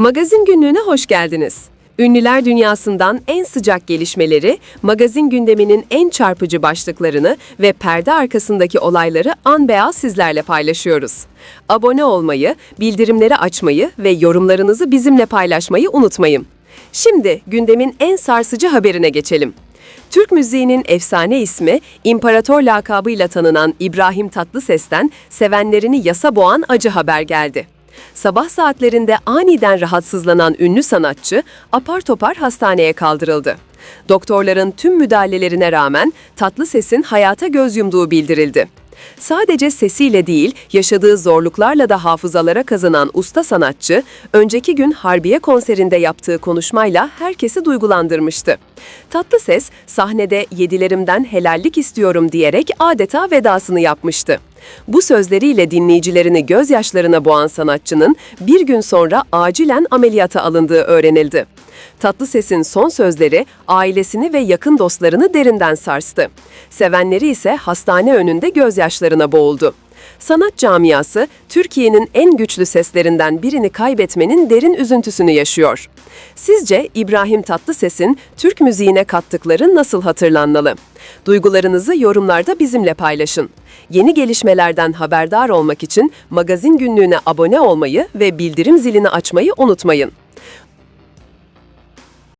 Magazin günlüğüne hoş geldiniz. Ünlüler dünyasından en sıcak gelişmeleri, magazin gündeminin en çarpıcı başlıklarını ve perde arkasındaki olayları an beyaz sizlerle paylaşıyoruz. Abone olmayı, bildirimleri açmayı ve yorumlarınızı bizimle paylaşmayı unutmayın. Şimdi gündemin en sarsıcı haberine geçelim. Türk müziğinin efsane ismi, İmparator lakabıyla tanınan İbrahim Tatlıses'ten sevenlerini yasa boğan acı haber geldi. Sabah saatlerinde aniden rahatsızlanan ünlü sanatçı apar topar hastaneye kaldırıldı. Doktorların tüm müdahalelerine rağmen Tatlıses'in hayata göz yumduğu bildirildi. Sadece sesiyle değil, yaşadığı zorluklarla da hafızalara kazanan usta sanatçı, önceki gün Harbiye konserinde yaptığı konuşmayla herkesi duygulandırmıştı. Tatlıses, sahnede yedilerimden helallik istiyorum diyerek adeta vedasını yapmıştı. Bu sözleriyle dinleyicilerini gözyaşlarına boğan sanatçının bir gün sonra acilen ameliyata alındığı öğrenildi. Tatlıses'in son sözleri ailesini ve yakın dostlarını derinden sarstı. Sevenleri ise hastane önünde gözyaşlarına boğuldu. Sanat camiası Türkiye'nin en güçlü seslerinden birini kaybetmenin derin üzüntüsünü yaşıyor. Sizce İbrahim Tatlıses'in Türk müziğine kattıkları nasıl hatırlanmalı? Duygularınızı yorumlarda bizimle paylaşın. Yeni gelişmelerden haberdar olmak için magazin günlüğüne abone olmayı ve bildirim zilini açmayı unutmayın.